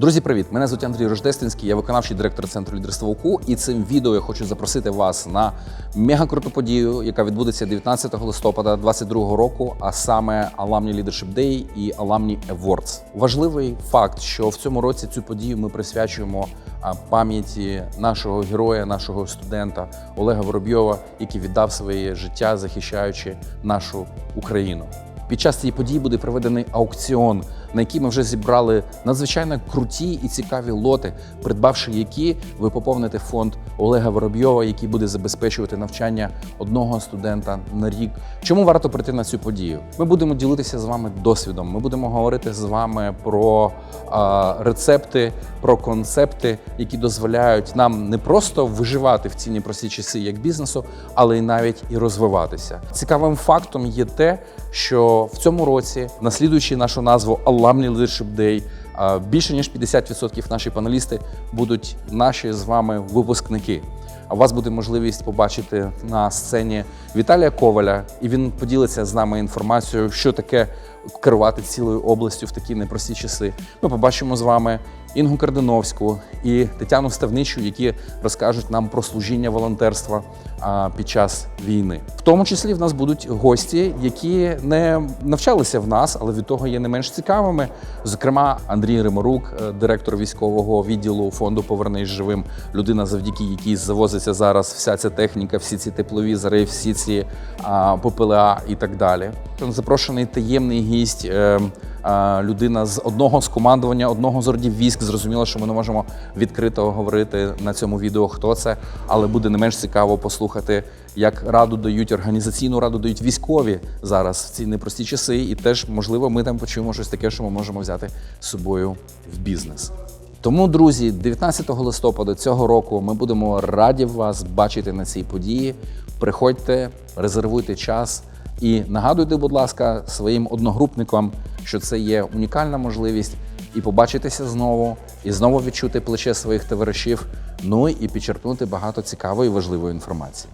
Друзі, привіт! Мене звуть Андрій Рождественський, я виконавчий директор центру лідерства УКУ. І цим відео я хочу запросити вас на мегакруту подію, яка відбудеться 19 листопада 2022 року, а саме Alumni Leadership Day і Alumni Awards. Важливий факт, що в цьому році цю подію ми присвячуємо пам'яті нашого героя, нашого студента Олега Воробйова, який віддав своє життя, захищаючи нашу Україну. Під час цієї події буде проведений аукціон, на який ми вже зібрали надзвичайно круті і цікаві лоти, придбавши які ви поповните фонд Олега Воробйова, який буде забезпечувати навчання одного студента на рік. Чому варто прийти на цю подію? Ми будемо ділитися з вами досвідом. Ми будемо говорити з вами про а, рецепти, про концепти, які дозволяють нам не просто виживати в ці непрості часи як бізнесу, але й навіть і розвиватися. Цікавим фактом є те, що в цьому році, наслідуючи нашу назву Alumni Leadership Day, більше ніж 50% наші панелісти будуть наші з вами випускники. А у вас буде можливість побачити на сцені Віталія Коваля, і він поділиться з нами інформацією, що таке керувати цілою областю в такі непрості часи. Ми побачимо з вами Інгу Кардиновську і Тетяну Ставничу, які розкажуть нам про служіння волонтерства під час війни. В тому числі в нас будуть гості, які не навчалися в нас, але від того є не менш цікавими. Зокрема, Андрій Риморук, е, директор військового відділу фонду Повернись живим, людина, завдяки якій завозиться зараз вся ця техніка, всі ці тепловізори, всі ці а, ППЛА і так далі. Запрошений таємний гість. е, а, людина з одного з командування, одного з родів військ. Зрозуміло, що ми не можемо відкрито говорити на цьому відео, хто це, але буде не менш цікаво послухати, як раду дають організаційну раду дають військові зараз в ці непрості часи, і теж можливо ми там почуємо щось таке, що ми можемо взяти з собою в бізнес. Тому, друзі, 19 листопада цього року ми будемо раді вас бачити на цій події. Приходьте, резервуйте час. І нагадуйте, будь ласка, своїм одногрупникам, що це є унікальна можливість і побачитися знову, і знову відчути плече своїх товаришів, ну і підчерпнути багато цікавої і важливої інформації.